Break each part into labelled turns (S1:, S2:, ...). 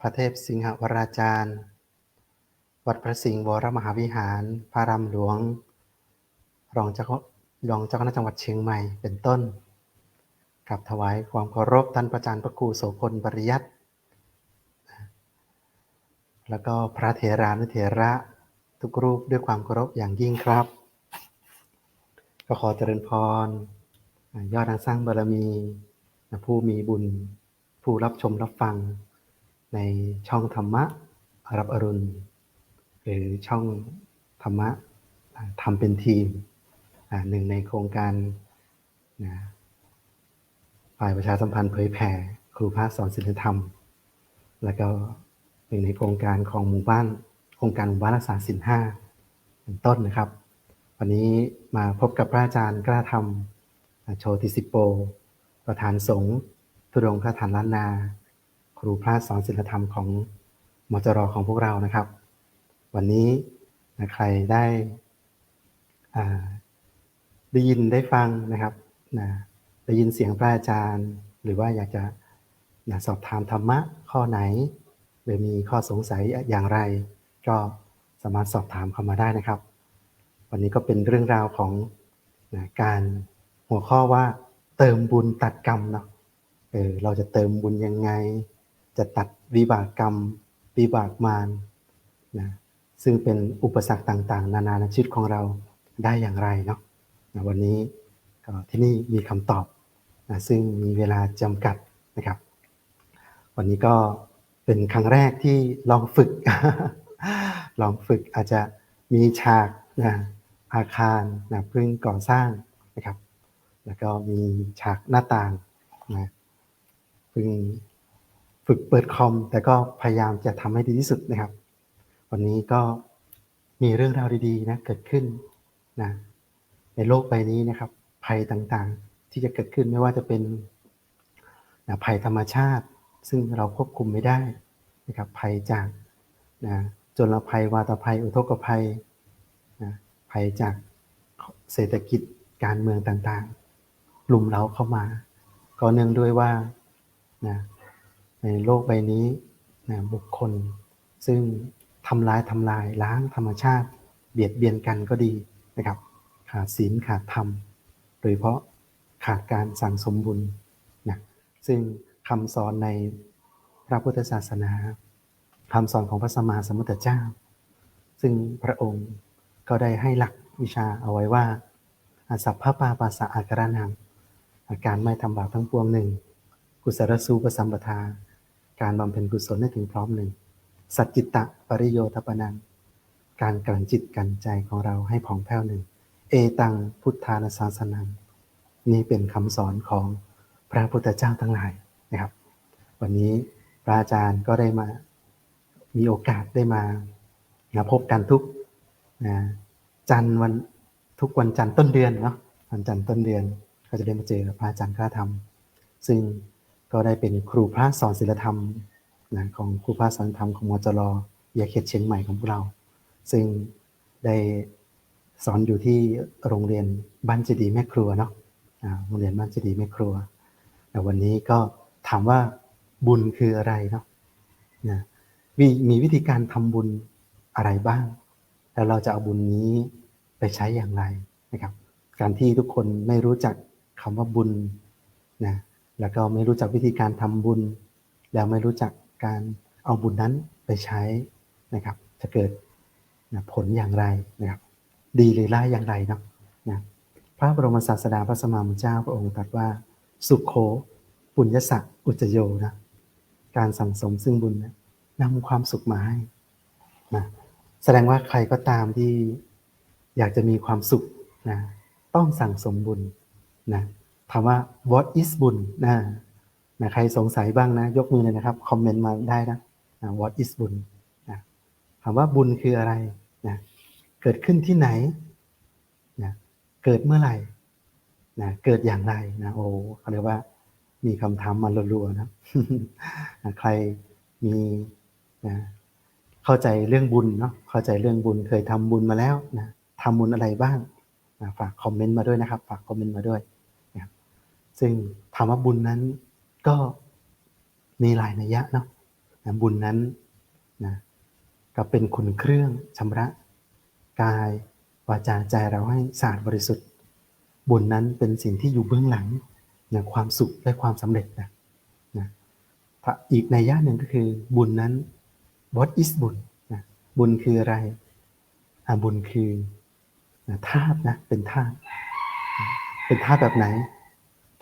S1: พระเทพสิงหวราจารย์ วัดพระสิงห์วรมหาวิหาร พระรามหลวง รองเจ้ารองเจ้าคณะจังหวัดเชียงใหม่ เป็นต้นกลับถวายความเคารพท่านประจารย์พระครูโสพลปริยัติ แล้วก็พระเถรานุเถระทุกรูปด้วยความเคารพอย่างยิ่งครับ ก็ขอเจริญพร ยอดทางสร้างบารมี ผู้มีบุญ ผู้รับชมรับฟัง ในช่องธรรมะรับอรุณ หรือช่องธรรมะทำเป็นทีมหนึ่งในโครงการนะฝ่ายประชาสัมพันธ์เผยแผ่ครูพระสอนศีลธรรม แล้วก็หนึ่งในโครงการของหมู่บ้าน โครงการหมู่บ้านรักษาศีลห้าเป็นต้นนะครับ วันนี้มาพบกับพระอาจารย์กล้าธรรม โชติสิโป ประธานสงฆ์ทุรงพระฐานล้านนา ครูพระสอนศีลธรรมของมจรของพวกเรานะครับ วันนี้ใครได้ได้ยินได้ฟังนะครับนะได้ยินเสียงพระอาจารย์ หรือว่าอยากจะนะสอบถามธรรมะข้อไหน หรือมีข้อสงสัยอย่างไร ก็สามารถสอบถามเข้ามาได้นะครับ วันนี้ก็เป็นเรื่องราวของนะการหัวข้อว่าเติมบุญตัดกรรมเนาะเออเราจะเติมบุญยังไง จะตัดวิบากกรรม วิบากมารนะซึ่งเป็นอุปสรรคต่าง ๆ นานาในชีวิตของเราได้อย่างไรเนาะนะวันนี้ก็ที่นี่มีคำตอบนะซึ่งมีเวลาจำกัดนะครับ วันนี้ก็เป็นครั้งแรกที่ลองฝึก ลองฝึกอาจจะมีฉากนะอาคารนะเพิ่งก่อสร้างนะครับ แล้วก็มีฉากหน้าต่างนะเพิ่ง ฝึกเปิดคอม แต่ก็พยายามจะทำให้ดีที่สุดนะครับ วันนี้ก็มีเรื่องราวดีๆนะเกิดขึ้นนะในโลกใบนี้นะครับ ภัยต่างๆที่จะเกิดขึ้นไม่ว่าจะเป็นนะภัยธรรมชาติ ซึ่งเราควบคุมไม่ได้นะครับ ภัยจากนะจลภัยวาตภัย อุทกภัยนะภัยจากเศรษฐกิจการเมืองต่างๆลุมเราเข้ามา ก็เนื่องด้วยว่านะ ในโลกใบนี้นะบุคคล ซึ่งทำลายทำลายล้างธรรมชาติ เบียดเบียนกันก็ดีนะครับ ขาดศีลขาดธรรม โดยเพราะขาดการสั่งสมบุญนะซึ่งคำสอนในพระพุทธศาสนาคำสอนของพระสัมมาสัมพุทธเจ้า ซึ่งพระองค์ก็ได้ให้หลักวิชาเอาไว้ว่าสัพพะปาปัสสะอาการนังอาการไม่ทำบาปทั้งปวงหนึ่ง กุศลสูปสัมปทา การบำเพ็ญกุศลให้ถึงพร้อมหนึ่ง สัจจิตะปริโยทปนัง การกลั่นจิตกลั่นใจของเราให้ผ่องแผ้วหนึ่ง เอตังพุทธานาสาสนัง นี่เป็นคำสอนของพระพุทธเจ้าทั้งหลายนะครับ วันนี้พระอาจารย์ก็ได้มามีโอกาสได้มานะพบกันทุกนะจันวันทุกวันจันทร์ต้นเดือนเนาะวันจันทร์ต้นเดือนก็จะได้มาเจอพระอาจารย์ข้าธรรมซึ่ง ก็ได้เป็นครูพระสอนศิลธรรมนะของครูพระสอนธรรมของมจรยาเขตเชียงใหม่ของพวกเรา ซึ่งได้สอนอยู่ที่โรงเรียนบ้านเจดีแม่ครัวเนาะโรงเรียนบ้านเจดีแม่ครัวแต่วันนี้ก็ถามว่าบุญคืออะไรเนาะนะมีวิธีการทำบุญอะไรบ้าง แล้วเราจะเอาบุญนี้ไปใช้อย่างไรนะครับ การที่ทุกคนไม่รู้จักคำว่าบุญนะ แล้วก็ไม่รู้จักวิธีการทำบุญ แล้วไม่รู้จักการเอาบุญนั้นไปใช้นะครับ จะเกิดนะผลอย่างไรนะครับ ดีหรือร้ายอย่างไรนะนะพระบรมศาสดาพระสมมามเจ้าพระองค์ตรัสว่า สุขโขปุญญสักอุจโยนะการสั่งสมซึ่งบุญนะนำความสุขมาให้นะแสดงว่าใครก็ตามที่อยากจะมีความสุขนะต้องสั่งสมบุญนะ ถามว่า what is บุญนะนะใครสงสัยบ้างนะ ยกมือเลยนะครับ คอมเมนต์มาได้นะนะ what is บุญนะถามว่าบุญคืออะไรนะเกิดขึ้นที่ไหนนะเกิดเมื่อไหร่นะเกิดอย่างไรนะโอ้เขาเรียกว่า มีคำถามมารัวๆนะนะใครมีนะเข้าใจเรื่องบุญเนาะเข้าใจเรื่องบุญเคยทำบุญมาแล้วนะทำบุญอะไรบ้างนะฝากคอมเมนต์มาด้วยนะครับ ฝากคอมเมนต์มาด้วย ซึ่งถามว่าบุญนั้นก็มีหลายนัยยะเนาะนะบุญนั้นนะก็เป็นคุณเครื่องชำระ กายวาจาใจเราให้สะอาดบริสุทธิ์ บุญนั้นเป็นสิ่งที่อยู่เบื้องหลังนะความสุขและความสำเร็จนะนะอีกในย่าหนึ่งก็คือบุญนั้น what is บุญนะบุญคืออะไรอะบุญคือธาตุนะเป็นธาตุเป็นธาตุแบบไหน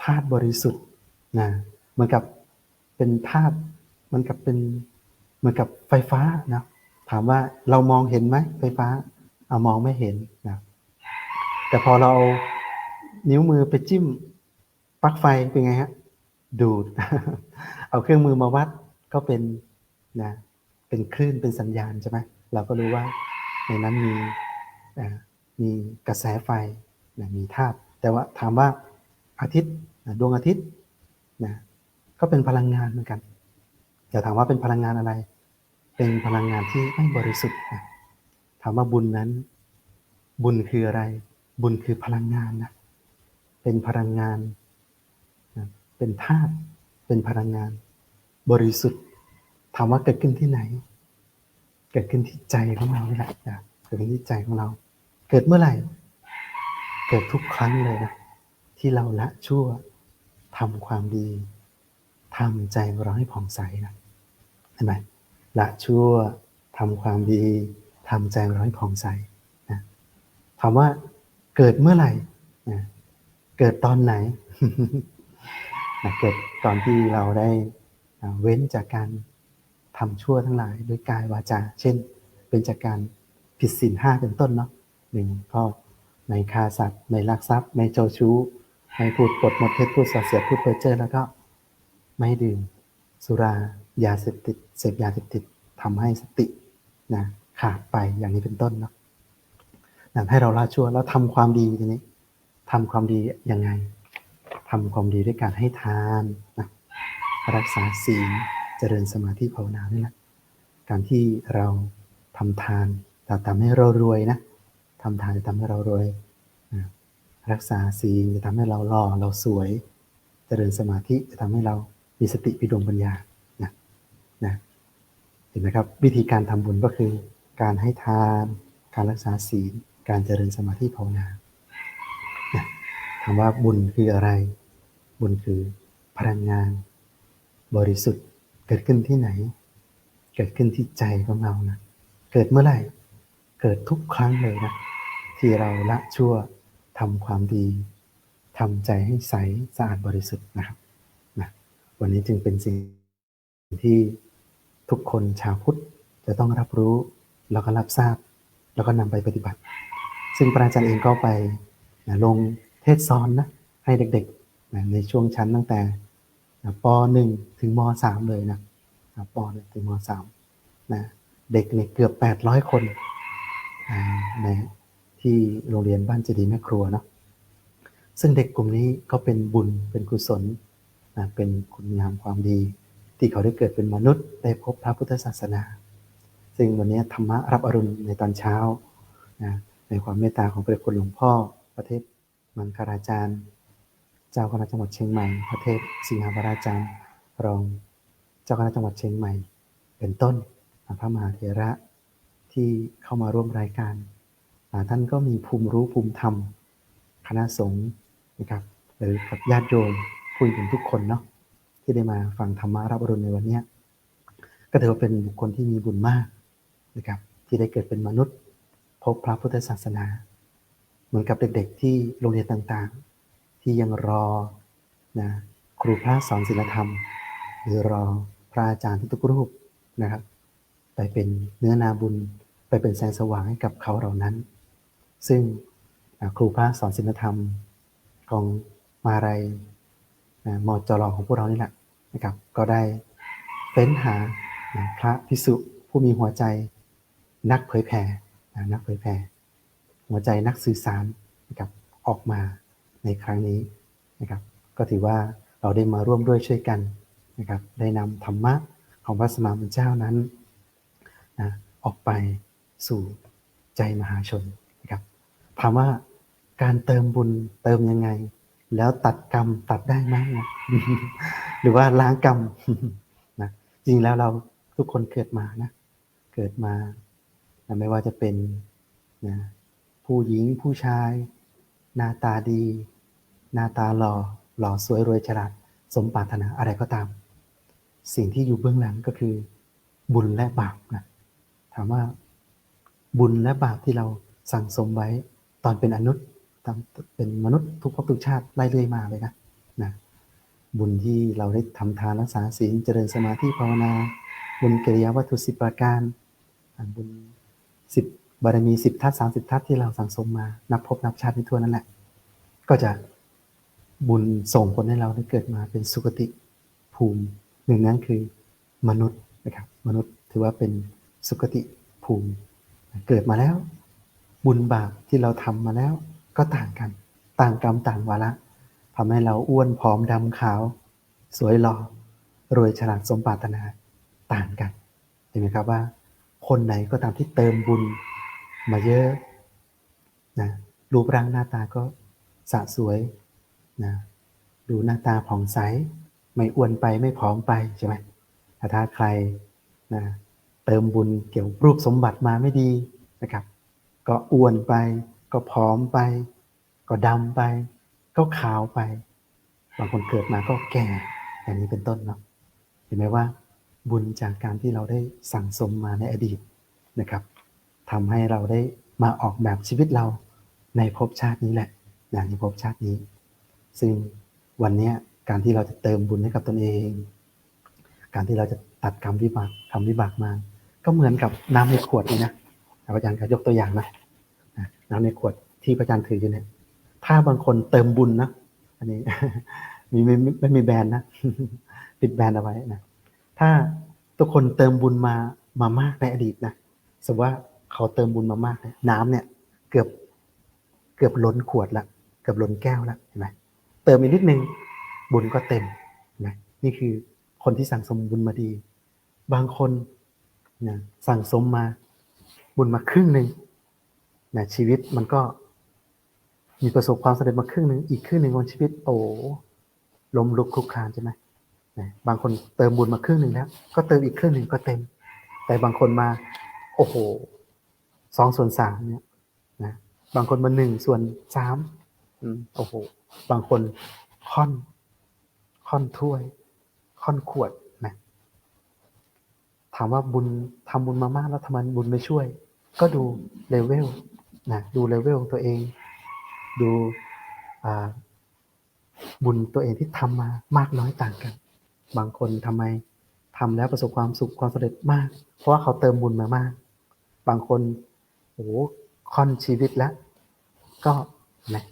S1: ธาตุบริสุทธิ์นะเหมือนกับเป็นธาตุมือนกับเป็นเหมือนกับไฟฟ้านะถามว่าเรามองเห็นไหมไฟฟ้าเอามองไม่เห็นนะแต่พอเรานิ้วมือไปจิ้มปลั๊กไฟเป็นไงฮะดูด เอาเครื่องมือมาวัดก็เป็นนะเป็นคลื่นเป็นสัญญาณใช่ไหมเราก็รู้ว่าในนั้นมีมีกระแสไฟนะมีธาตุแต่ว่าถามว่า อาทิตย์ดวงอาทิตย์นะก็เป็นพลังงานเหมือนกันแต่ถามว่าเป็นพลังงานอะไร เป็นพลังงานที่ไม่บริสุทธิ์นะถามว่าบุญนั้น บุญคืออะไร บุญคือพลังงานนะเป็นพลังงานนะเป็นธาตุเป็นพลังงาน บริสุทธิ์ ถามว่าเกิดขึ้นที่ไหน เกิดขึ้นที่ใจของเรานี่แหละเกิดขึ้นที่ใจของเรา เกิดเมื่อไหร่ เกิดทุกครั้งเลยนะ ที่เราละชั่วทำความดีทำใจเราให้ผ่องใสนะเห็นไหมละชั่วทำความดีทำใจเราให้ผ่องใสนะถามว่าเกิดเมื่อไหร่นะเกิดตอนไหนนะเกิดตอนที่เราได้เว้นจากการทำชั่วทั้งหลายด้วยกายวาจา เช่น เป็นจากการผิดศีลห้าเป็นต้นเนาะหนึ่งก็ในคาสัตว์ในลักทรัพย์ในโจชู้ ไม่พูดปดหมดเท็จพูดส่อเสียพูดเพ้อเจ้อแล้วก็ ไม่ดื่ม สุรายาเสพติดเสพยาเสพติดทำให้สตินะขาดไปอย่างนี้เป็นต้นเนาะนะให้เราละชั่วแล้วทำความดีทีนี้ทำความดียังไงทำความดีด้วยการให้ทานนะรักษาศีลเจริญสมาธิภาวนานี่แหละการที่เราทำทานจะทำให้เรารวยนะทำทานจะทำให้เรารวย รักษาศีลจะทำให้เราหล่อเราสวยเจริญสมาธิจะทำให้เรามีสติปิดวงปัญญานะนะเห็นไหมครับ วิธีการทำบุญก็คือ การให้ทาน การรักษาศีล การเจริญสมาธิภาวนาถามว่าบุญคืออะไร บุญคือพลังงาน บริสุทธิ์เกิดขึ้นที่ไหน เกิดขึ้นที่ใจของเรานะ เกิดเมื่อไหร่ เกิดทุกครั้งเลยนะ ที่เราละชั่ว ทำความดีทำใจให้ใสสะอาดบริสุทธิ์นะครับวันนี้จึงเป็นสิ่งที่ทุกคนชาวพุทธจะต้องรับรู้แล้วก็รับทราบ แล้วก็นำไปปฏิบัติ ซึ่งพระอาจารย์เองก็ไปนะลงเทศซ้อนนะให้เด็กๆนะในช่วงชั้นตั้งแต่นะป .1 ถึงม .3 เลยนะนะป .1 ถึงม .3 นะเด็กเนี่ยเกือบ 800 คนนะ ที่โรงเรียนบ้านเจดีแม่ครัวเนาะซึ่งเด็กกลุ่มนี้ก็เป็นบุญเป็นกุศลนะเป็นคุณงามความดี ที่เขาได้เกิดเป็นมนุษย์ได้พบพระพุทธศาสนา ซึ่งวันนี้ธรรมะรับอรุณในตอนเช้านะในความเมตตาของพระคุณหลวงพ่อ ประเทศมังคาราจารย์ เจ้าคณะจังหวัดเชียงใหม่ ประเทศสิงหาบราจารย์รองเจ้าคณะจังหวัดเชียงใหม่ เป็นต้นพระมหาเถระที่เข้ามาร่วมรายการ ท่านก็มีภูมิรู้ภูมิธรรม คณะสงฆ์นะครับหรือกับญาติโยมคุยถึงทุกคนเนาะที่ได้มาฟังธรรมะรับอรุณในวันนี้ก็ถือว่าเป็นบุคคลที่มีบุญมากนะครับที่ได้เกิดเป็นมนุษย์ พบพระพุทธศาสนา เหมือนกับเด็กๆ ที่โรงเรียนต่างๆ ที่ยังรอนะครูพระสอนศีลธรรม หรือรอพระอาจารย์ทุกรูปนะครับ ไปเป็นเนื้อนาบุญไปเป็นแสงสว่างให้กับเขาเหล่านั้น ซึ่งครูพระสอนศีลธรรมของมาไรมอจรอของพวกเรานี่แหละนะครับ ก็ได้เฟ้นหาพระพิสุผู้มีหัวใจนักเผยแผ่นักเผยแผ่หัวใจนักสื่อสารนะครับออกมาในครั้งนี้นะครับ ก็ถือว่าเราได้มาร่วมด้วยช่วยกันนะครับ ได้นำธรรมะของพระสมมามุเจ้านั้นนะออกไปสู่ใจมหาชนนะ ถามว่าการเติมบุญเติมยังไง แล้วตัดกรรมตัดได้ไหมนะหรือว่าล้างกรรมนะจริงแล้วเราทุกคนเกิดมานะเกิดมาไม่ว่าจะเป็นนะผู้หญิงผู้ชาย หน้าตาดี หน้าตาหล่อหล่อสวยรวยฉลาดสมปรารถนาอะไรก็ตาม สิ่งที่อยู่เบื้องหลังก็คือ บุญและบาปนะถามว่าบุญและบาปที่เราสั่งสมไว้ อนเป็นอนุษย์ตอนเป็นมนุษย์ทุกภพทุกชาติไล่เรื่อยมาเลยนะนะบุญที่เราได้ทำทานรักษาศีลเจริญสมาธิภาวนา บุญกิริยาวัตถุสิบประการบุญสิบบารมีสิบทัศสามสิบทัศที่เราสั่งสมมานับพบนับชาติในทั่วนั่นแหละ ก็จะบุญส่งผลให้เราได้เกิดมาเป็นสุคติภูมิหนึ่งนั้นคือมนุษย์นะครับ มนุษย์ถือว่าเป็นสุคติภูมิ เกิดมาแล้ว บุญบาปที่เราทำมาแล้วก็ต่างกัน ต่างกรรมต่างวาระทำให้เราอ้วนผอมดำขาว สวยหล่อรวยฉลาดสมปรารถนาต่างกันเห็นไหมครับว่า คนไหนก็ตามที่เติมบุญมาเยอะนะรูปร่างหน้าตาก็สะสวยนะดูหน้าตาผ่องใส ไม่อ้วนไปไม่ผอมไปใช่ไหมแต่ถ้าใครนะเติมบุญเกี่ยวกับรูปสมบัติมาไม่ดีนะครับ ก็อ้วนไป ก็ผอมไป ก็ดำไป ก็ขาวไป บางคนเกิดมาก็แก่อย่างนี้เป็นต้นเนาะเห็นไหมว่า บุญจากการที่เราได้สั่งสมมาในอดีตนะครับทำให้เราได้มาออกแบบชีวิตเราในภพชาตินี้แหละนะในภพชาตินี้ ซึ่งวันนี้การที่เราจะเติมบุญให้กับตนเอง การที่เราจะตัดกรรมวิบากกรรมวิบากมา ก็เหมือนกับน้ำในขวดนี่นะอาจารย์ก็ยกตัวอย่างนะ นะน้ำในขวดที่พระอาจารย์ถืออยู่เนี่ย ถ้าบางคนเติมบุญนะ อันนี้มีไม่ไม่มีแบรนด์นะปิดแบรนด์เอาไว้นะ ถ้าทุกคนเติมบุญมามามากในอดีตนะ สมมติว่าเขาเติมบุญมามากนี่ยน้ำเนี่ย เกือบเกือบล้นขวดละ เกือบล้นแก้วละเห็นไหมเติมอีกนิดนึงบุญก็เต็มเห็นไหมนี่คือคนที่สั่งสมบุญมาดี บางคนนะสั่งสมมาบุญมาครึ่งหนึ่ง นะชีวิตมันก็มีประสบความสำเร็จมาครึ่งหนึ่งอีกครึ่งหนึ่งของชีวิตโอ้ล้มลุกคลุกคลานใช่ไหมนะบางคนเติมบุญมาครึ่งหนึ่งแล้ว ก็เติมอีกครึ่งหนึ่งก็เต็ม แต่บางคนมา โอ้โหสองส่วนสามเนี่ยนะบางคนมาหนึ่งส่วนสามโอ้โหบางคนค่อนค่อนถ้วย ค่อนขวดนะถามว่าบุญทำบุญมามากแล้วทำไมบุญไม่ช่วย ก็ดูเลเวล นะดูเลเวลตัวเอง ดูบุญตัวเองที่ทำมามากน้อยต่างกัน บางคนทำไมทำแล้วประสบความสุขความสำเร็จมาก เพราะว่าเขาเติมบุญมามาก บางคนโอ้โหค่อนชีวิตแล้ว ก็นะ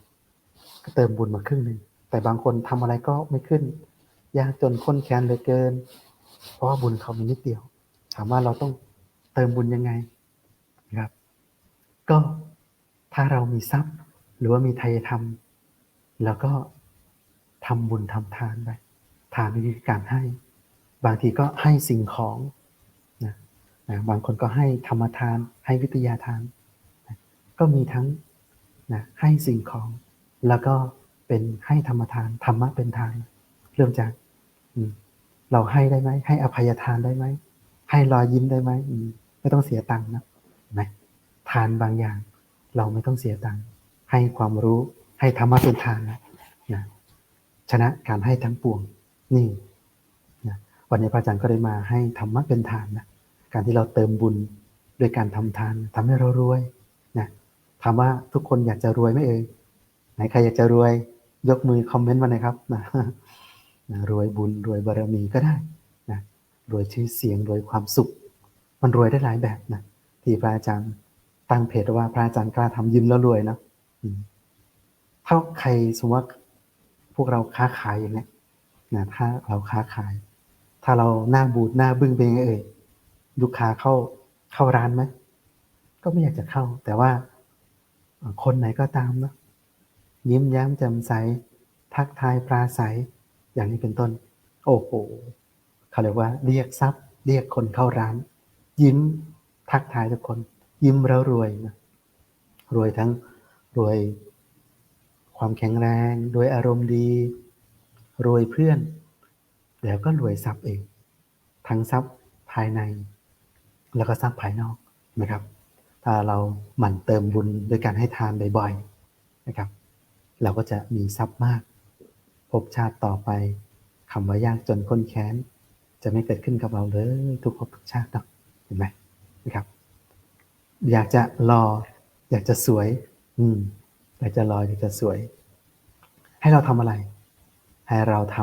S1: ก็เติมบุญมาครึ่งหนึ่งแต่บางคนทำอะไรก็ไม่ขึ้น ยากจนข้นแค้นเหลือเกิน เพราะว่าบุญเขามีนิดเดียว ถามว่าเราต้องเติมบุญยังไงครับ ก็ ถ้าเรามีทรัพย์ หรือว่ามีไทยธรรม แล้วก็ทำบุญทำทานไปทานคือการให้ บางทีก็ให้สิ่งของนะนะบางคนก็ให้ธรรมทาน ให้วิทยาทานนะก็มีทั้งนะให้สิ่งของ แล้วก็เป็นให้ธรรมทาน ธรรมะเป็นทาน เริ่มจากเราให้ได้ไหม ให้อภัยทานได้ไหม ให้รอยยิ้มได้ไหม ไม่ต้องเสียตังค์นะนไหมทานบางอย่าง เราไม่ต้องเสียตังค์ให้ความรู้ให้ธรรมะเป็นทานนะนะชนะการให้ทั้งปวงนี่นะวันนี้พระอาจารย์ก็ได้มาให้ธรรมะเป็นทานนะการที่เราเติมบุญโดยการทำทานทำให้เรารวยนะถามว่าทุกคนอยากจะรวยไหมเอ่ยไหนใครอยากจะรวยยกมือคอมเมนต์มาหน่อยครับนะนะรวยบุญรวยบารมีก็ได้นะรวยชื่อเสียงรวยความสุข มันรวยได้หลายแบบนะที่พระอาจารย์ ตั้งเพจว่าพระอาจารย์กล้าทำยิ้มแล้วรวยนะถ้าใครสมมติว่าพวกเราค้าขายอย่างเนี้ยนะถ้าเราค้าขาย ถ้าเราหน้าบูดหน้าบึ้งเป็นยังไงเอ่ยลูกค้าเข้าเข้าร้านไหมก็ไม่อยากจะเข้า แต่ว่าคนไหนก็ตามเนาะยิ้มแย้มแจ่มใส ทักทายปราศัย อย่างนี้เป็นต้น โอ้โหเขาเรียกว่าเรียกทรัพย์ เรียกคนเข้าร้าน ยิ้มทักทายทุกคน ยิ้มแล้วรวยนะรวยทั้งรวยความแข็งแรง รวยอารมณ์ดี รวยเพื่อน แล้วก็รวยทรัพย์เอง ทั้งทรัพย์ภายใน แล้วก็ทรัพย์ภายนอกนะครับ ถ้าเราหมั่นเติมบุญด้วยการให้ทานบ่อยๆนะครับ เราก็จะมีทรัพย์มากภพชาติต่อไปคำว่ายากจนค้นแค้น จะไม่เกิดขึ้นกับเราเลย ทุกภพทุกชาติเนาะเห็นไหมนะครับ อยากจะรอ อยากจะสวย อืม อยากจะรออยากจะสวย ให้เราทำอะไร ให้เราท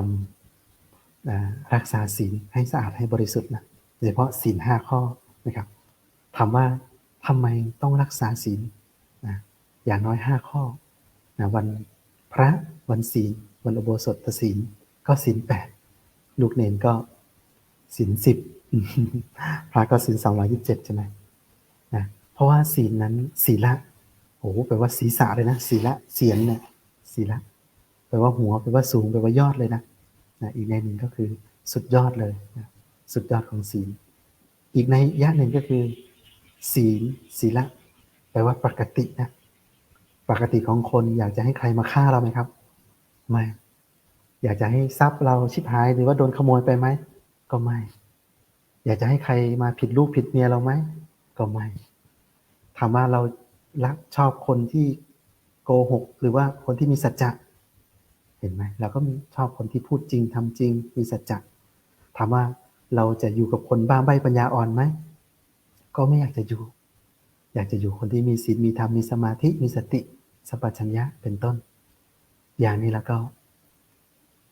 S1: ำรักษาศีลให้สะอาดให้บริสุทธิ์นะโดยเฉพาะศีลห้าข้อนะครับถามว่าทำไมต้องรักษาศีลนะอย่างน้อยห้าข้อนะวันพระวันศีล วันอุโบสถศีล ก็ศีลแปดลูกเนนก็ศีลสิบพระก็ศีลสองร้อยิบเจ็ดใช่ไหม เพราะว่าศีลนั้นศีละโอ้โหแปลว่าศีรษะเลยนะศีละเสียนเนี่ยศีละแปลว่าหัวแปลว่าสูงแปลว่ายอดเลยนะนะอีกในหนึ่งก็คือสุดยอดเลยนะสุดยอดของศีล อีกในยะหนึ่งก็คือ ศีลศีละ แปลว่าปกตินะปกติของคนอยากจะให้ใครมาฆ่าเราไหมครับไม่อยากจะให้ทรัพย์เราชิบหายหรือว่าโดนขโมยไปไหมก็ไม่ อยากจะให้ใครมาผิดลูกผิดเมียเราไหมก็ไม่ ถามว่าเรารักชอบคนที่โกหก หรือว่าคนที่มีสัจจะเห็นไหมเราก็มีชอบคนที่พูดจริงทำจริง มีสัจจะถามว่าเราจะอยู่กับคนบ้าใบปัญญาอ่อนไหมก็ไม่อยากจะอยู่ อยากจะอยู่คนที่มีศีลมีธรรมมีสมาธิมีสติสัพพัญญะเป็นต้น อย่างนี้แล้วก็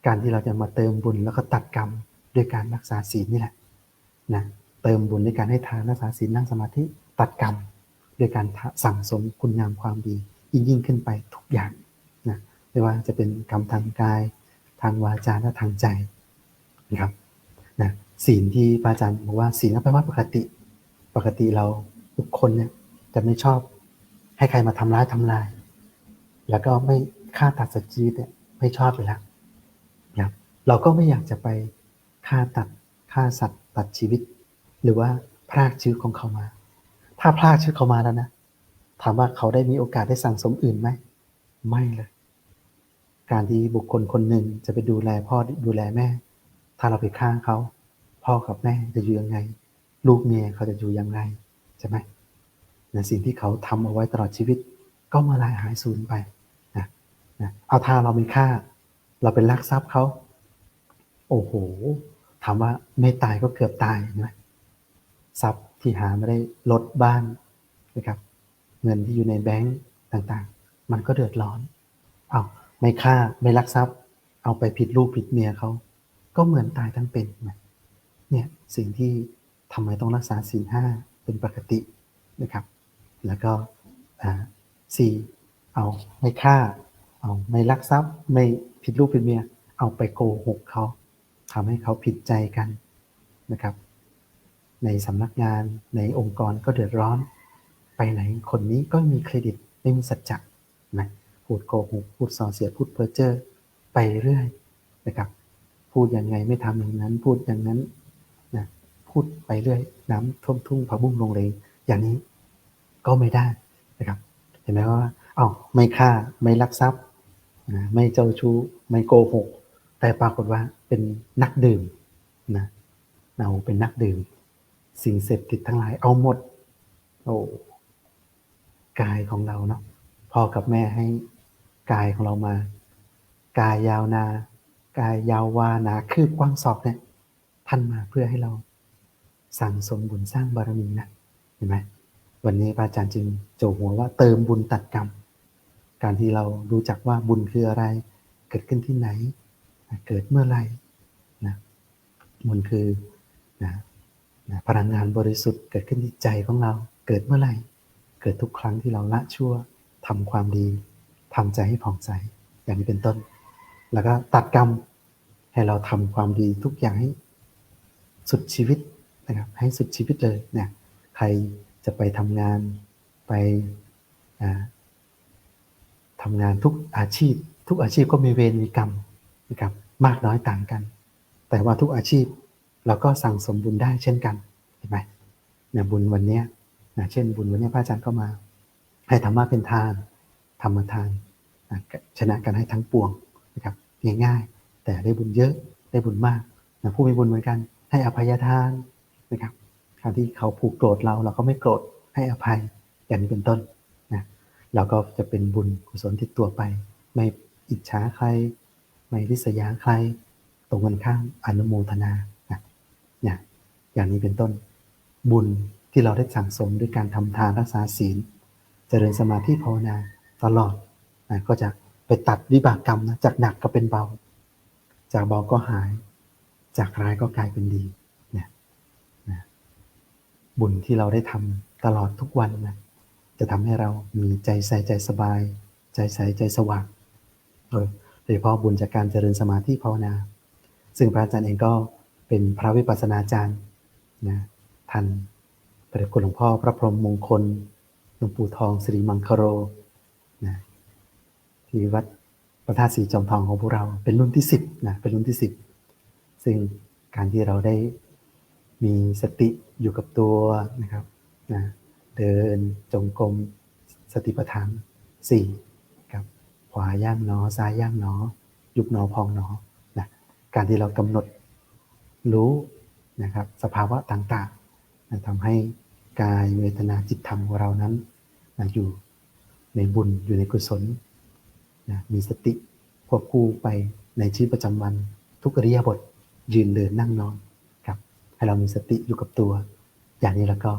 S1: การที่เราจะมาเติมบุญแล้วก็ตัดกรรมด้วยการรักษาศีลนี่แหละนะเติมบุญด้วยการให้ทานรักษาศีลนั่งสมาธิตัดกรรม ดยการสั่งสมคุณงามความดี ยิ่งยิ่งขึ้นไปทุกอย่างนะไม่ว่าจะเป็นกรรมทางกาย ทางวาจาและทางใจนะครับนะศีลที่พระอาจารย์บอกว่าศีลแปลว่าปกติ ปกติเราทุกคนเนี่ยจะไม่ชอบให้ใครมาทำร้ายทำลาย แล้วก็ไม่ฆ่าตัดสัตว์ชีวิตเนี่ยไม่ชอบเลยละนะครับเราก็ไม่อยากจะไปฆ่าตัดฆ่าสัตว์ตัดชีวิต หรือว่าพรากชีวิตของเขามา ถ้าพรากชีวิตเขามาแล้วนะ ถามว่าเขาได้มีโอกาสได้สั่งสมอื่นไหม ไม่เลย การที่บุคคลคนหนึ่งจะไปดูแลพ่อดูแลแม่ ถ้าเราไปฆ่าเขา พ่อกับแม่จะอยู่ยังไง ลูกเมียเขาจะอยู่ยังไงใช่ไหมนสิ่งที่เขาทำเอาไว้ตลอดชีวิต ก็มาลายหายสูญไปนะนะเอาถ้าเราม่ฆ่า เราเป็นลักทรัพย์เขา โอ้โหถามว่าไม่ตายก็เกือบตายนะทรัพย์ ที่หาไม่ได้ลดบ้านนะครับ เงินที่อยู่ในแบงก์ต่างๆ มันก็เดือดร้อน เอาไม่ฆ่าไม่ลักทรัพย์ เอาไปผิดลูกผิดเมียเขา ก็เหมือนตายทั้งเป็นเนี่ยสิ่งที่ทำไมต้องรักษาศีลห้าเป็นปกตินะครับ แล้วก็สี่เอาไม่ฆ่า เอาไม่ลักทรัพย์ ไม่ผิดลูกผิดเมีย เอาไปโกหกเขาทำให้เขาผิดใจกันนะครับ ในสำนักงานในองค์กรก็เดือดร้อน ไปไหนคนนี้ก็มีเครดิตไม่มีสัจจะนะพูดโกหกพูดส่อเสียพูดเพ้อเจ้อไปเรื่อยนะครับ พูดอย่างไงไม่ทำอย่างนั้น พูดอย่างนั้นนะพูดไปเรื่อย น้ำท่วมทุ่งผาบุ้งลงเลงอย่างนี้ก็ไม่ได้นะครับ เห็นไหมว่าเอาไม่ฆ่าไม่ลักทรัพย์นะไม่เจ้าชู้ไม่โกหก แต่ปรากฏว่าเป็นนักดื่มนะเราเป็นนักดื่ม สิ่งเสพติดทั้งหลายเอาหมด โอ้กายของเราเนาะพ่อกับแม่ให้กายของเรามา กายยาวนากายยาววานาคืบกว้างศอกเนี่ยท่านมาเพื่อให้เราสั่งสมบุญสร้างบารมีนะเห็นไหมวันนี้พระอาจารย์จึงโจหัวว่าเติมบุญตัดกรรม การที่เรารู้จักว่าบุญคืออะไร เกิดขึ้นที่ไหน เกิดเมื่อไรนะบุญคือนะ พลังงานบริสุทธิ์เกิดขึ้นที่ใจของเราเกิดเมื่อไหร่ เกิดทุกครั้งที่เราละชั่วทำความดีทำใจให้ผ่องใสอย่างนี้เป็นต้น แล้วก็ตัดกรรมให้เราทำความดีทุกอย่างให้สุดชีวิตนะครับให้สุดชีวิตเลยเนี่ยใครจะไปทำงานไปทำงานทุกอาชีพ ทุกอาชีพก็มีเวรมีกรรมนะครับมากน้อยต่างกัน แต่ว่าทุกอาชีพ เราก็สั่งสมบุญได้เช่นกันเห็นไหมเนี่ยบุญวันนี้นะเช่นบุญวันนี้พระอาจารย์ก็มา ให้ธรรมะเป็นทานธรรมทานนะชนะกันให้ทั้งปวงนะครับง่ายๆ แต่ได้บุญเยอะได้บุญมากนะผู้มีบุญเหมือนกัน ให้อภัยทานนะครับการที่เขาผูกโกรธเราเราก็ไม่โกรธให้อภัยอย่างนี้เป็นต้นนะเราก็จะเป็นบุญกุศลติดตัวไป ไม่อิจฉาใคร ไม่ริษยาใคร ตรงกันข้ามอนุโมทนา อย่างนี้เป็นต้น บุญที่เราได้สั่งสมด้วยการทำทานรักษาศีล เจริญสมาธิภาวนาตลอดนะก็จะไปตัดวิบากกรรมนะจากหนักก็เป็นเบา จากเบาก็หาย จากร้ายก็กลายเป็นดีนะนะบุญที่เราได้ทำตลอดทุกวันนะจะทำให้เรามีใจใส่ใจสบาย ใจใสใจสว่างโดยโดยเฉพาะบุญจากการเจริญสมาธิภาวนา ซึ่งพระอาจารย์เองก็เป็นพระวิปัสสนาจารย์ นะท่านพระเดชคุณหลวงพ่อพระพรหมมงคลหลวงปู่ทองสิริมังคโรนะที่วัดพระธาตุสีจอมทองของพวกเราเป็นรุ่นที่สิบนะเป็นรุ่นที่สิบซึ่งการที่เราได้มีสติอยู่กับตัวนะครับนะเดินจงกรมสติปัฏฐานสี่ครับขวาย่างหนอซ้ายย่างหนอ ยุบหนอพองหนอนะการที่เรากำหนดรู้ นะครับสภาวะต่างๆนะทำให้กายเวทนาจิตธรรมของเรานั้นนะอยู่ในบุญอยู่ในกุศลนะมีสติควบคู่ไปในชีวิตประจำวันทุกอริยบทยืนเดินนั่งนอนครับให้เรามีสติอยู่กับตัว อย่างนี้แล้วก็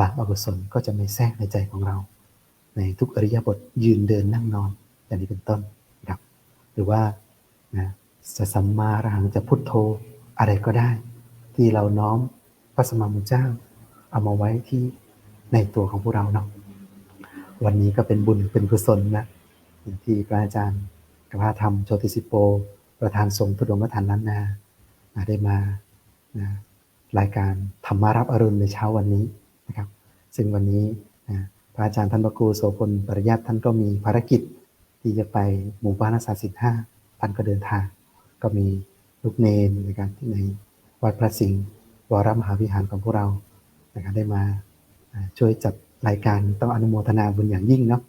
S1: บาปอกุศลก็จะไม่แทรกในใจของเรา ในทุกอริยบทยืนเดินนั่งนอนอย่างนี้เป็นต้นครับหรือว่านะจะสัมมาอรหังจะพุทโธอะไรก็ได้ ที่เราน้อมพระสมมามุเจ้า เอามาไว้ที่ในตัวของพวกเราเนาะวันนี้ก็เป็นบุญเป็นกุศลนะที่พระอาจารย์กพาธรรมโชติสิโป ประธานทรงทุดงคฐานล้านนาได้มานะรายการธรรมารับอรุณในเช้าวันนี้นะครับ ซึ่งวันนี้นะพระอาจารย์ท่านพระครูโสพลปริยัติท่านก็มีภารกิจที่จะไปหมู่บ้านนักศึกษาสิบห้าท่านก็เดินทาง ก็มีลูกเนนในการที่ใน วัดพระสิงห์วรมหาวิหารของพวกเรานะครับได้มาช่วยจัดรายการต้องอนุโมทนาบุญอย่างยิ่งเนาะ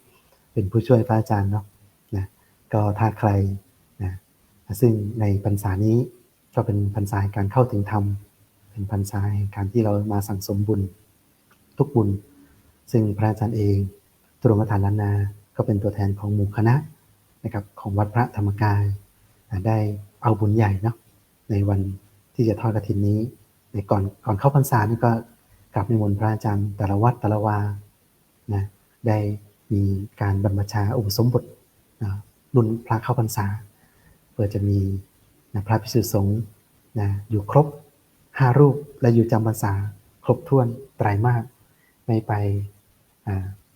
S1: เป็นผู้ช่วยพระอาจารย์เนาะนะก็ถ้าใครนะซึ่งในพรรษานี้ก็เป็นพรรษาการเข้าถึงธรรม เป็นพรรษาการที่เรามาสั่งสมบุญทุกบุญ ซึ่งพระอาจารย์เองตุรงกฐานล้านนา ก็เป็นตัวแทนของหมู่คณะนะครับของวัดพระธรรมกาย ได้เอาบุญใหญ่เนาะในวัน ที่จะทอดกระถินนี้ในก่อนก่อนเข้าพรรษานี่ก็กราบในมนต์พระอาจารย์แต่ละวัดแต่ละวานะได้มีการบรรพชาอุปสมบทนะรุ่นพระเข้าพรรษาเพื่อจะมีนะพระภิกษุสงฆ์นะอยู่ครบห้ารูปและอยู่จำพรรษาครบถ้วนไตรมาสไม่ไป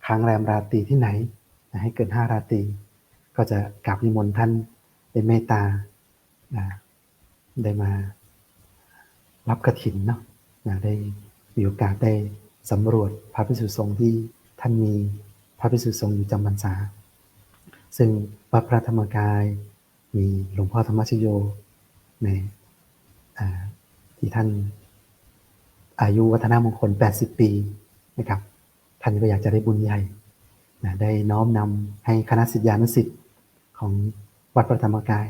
S1: ค้างแรมราตรีที่ไหนนะให้เกินห้าราตรีก็จะกราบนิมนต์ท่านเป็นเมตตาได้มา รับกระถินเนาะได้มีโอกาสได้สำรวจพระภิกษุสงฆ์ที่ท่านมีพระภิกษุสงฆ์อยู่จำพรรษา ซึ่งวัดพระธรรมกายมีหลวงพ่อธรรมชโยในที่ท่านอายุวัฒนมงคล 80 ปีนะครับ ท่านก็อยากจะได้บุญใหญ่นะได้น้อมนำให้คณะสิทธิานุสิทธิ์ของวัดพระธรรมกาย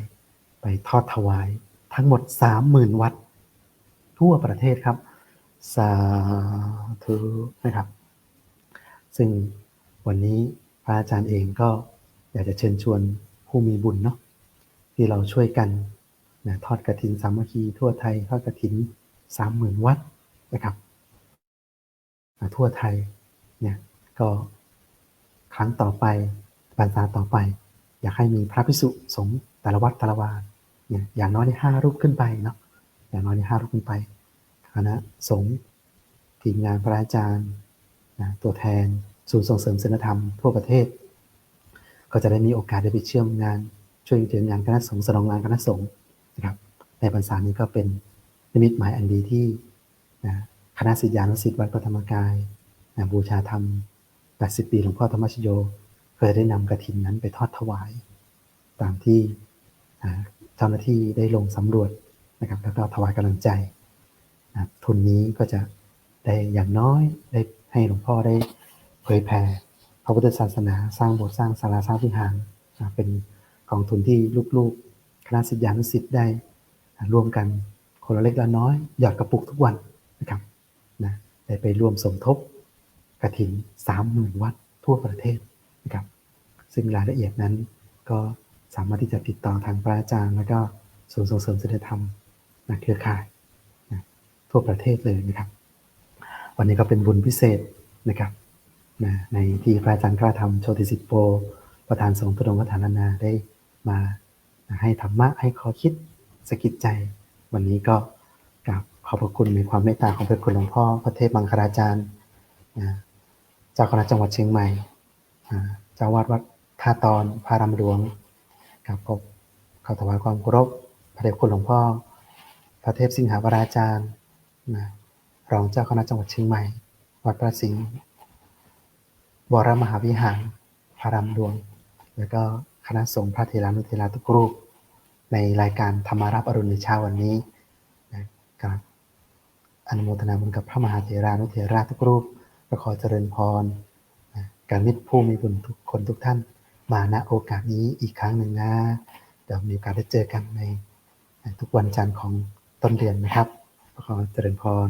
S1: ไปทอดถวายทั้งหมด 30,000 วัด ทั่วประเทศครับ สาธุนะครับ ซึ่งวันนี้พระอาจารย์เองก็อยากจะเชิญชวนผู้มีบุญเนาะที่เราช่วยกันนะทอดกระถินสามัคคีทั่วไทยทอดกระถินสามหมื่นวัดนะครับทั่วไทยเนี่ยก็ครั้งต่อไปบรรษาต่อไป อยากให้มีพระพิสุสงฆ์แต่ละวัดแต่ละวาเนี่ยอย่างน้อยในห้ารูปขึ้นไปเนาะ อย่างน้อยในห้ารูปขึ้นไปคณะสงฆ์ทีมงานพระอาจารย์นะตัวแทนศูนย์ส่งเสริมศีลธรรมทั่วประเทศ ก็จะได้มีโอกาสได้ไปเชื่อมงาน ช่วยเตืองานคณะสงฆ์สนองงานคณะสงฆ์นะครับในพรรษานี้ก็เป็นนิมิตหมายอันดีที่นะคณะศิษยานุศิษย์วัดพระธรรมกายนะบูชาธรรม 80 ปีหลวงพ่อธรรมชโยเคยได้นำกระถินนั้นไปทอดถวาย ตามที่เจ้าหน้าที่ได้ลงสำรวจ นะครับ แล้วก็ถวายกำลังใจนะทุนนี้ก็จะได้อย่างน้อยได้ให้หลวงพ่อได้เผยแผ่พระพุทธศาสนา สร้างโบสถ์สร้างศาลาสร้างวิหารนะเป็นกองทุนที่ลูกๆคณะศิษยานุศิษย์ได้ร่วมกันคนละเล็กละน้อย หยอดกระปุกทุกวันนะครับนะได้ไปร่วมสมทบกระถิ่นสามหมื่นวัดทั่วประเทศนะครับ ซึ่งรายละเอียดนั้นก็สามารถที่จะติดต่อทางพระอาจารย์ แล้วก็ศูนย์ส่งเสริมศีลธรรม นะเครือข่ายนะทั่วประเทศเลยนะครับ วันนี้ก็เป็นบุญพิเศษนะครับนะในที่พระอาจารย์กล้าทำโชติสิปโป ประธานสงฆ์ตุดงวัฒนานาได้มาให้ธรรมะให้ข้อคิดสะกิดใจ วันนี้ก็กราบขอบพระคุณในความเมตตาของพระคุณหลวงพ่อพระเทพมังคลาจารย์เจ้าคณะจังหวัดเชียงใหม่เจ้าวาดวัดท่าตอนพระรามหลวงกับขอบขอถวายความเคารพพระเดชคุณหลวงพ่อ พระเทพสิงหาวราจารย์นะรองเจ้าคณะจังหวัดเชียงใหม่ วัดพระสิงห์วรมหาวิหารพระรามหลวง แล้วก็คณะสงฆ์พระเทรานุเทราทุกรูป ในรายการธรรมารับอรุณในเช้าวันนี้นะครับอนุโมทนาบุญกับพระมหาเถรานุเถราทุกรูปประขอเจริญพรนะการมิตรผู้มีบุญทุกคนทุกท่าน มาณโอกาสนี้อีกครั้งหนึ่งนะเดี๋ยวมีโอกาสได้เจอกันในทุกวันจันทร์ของ ต้นเดือนนะครับขอเจริญพร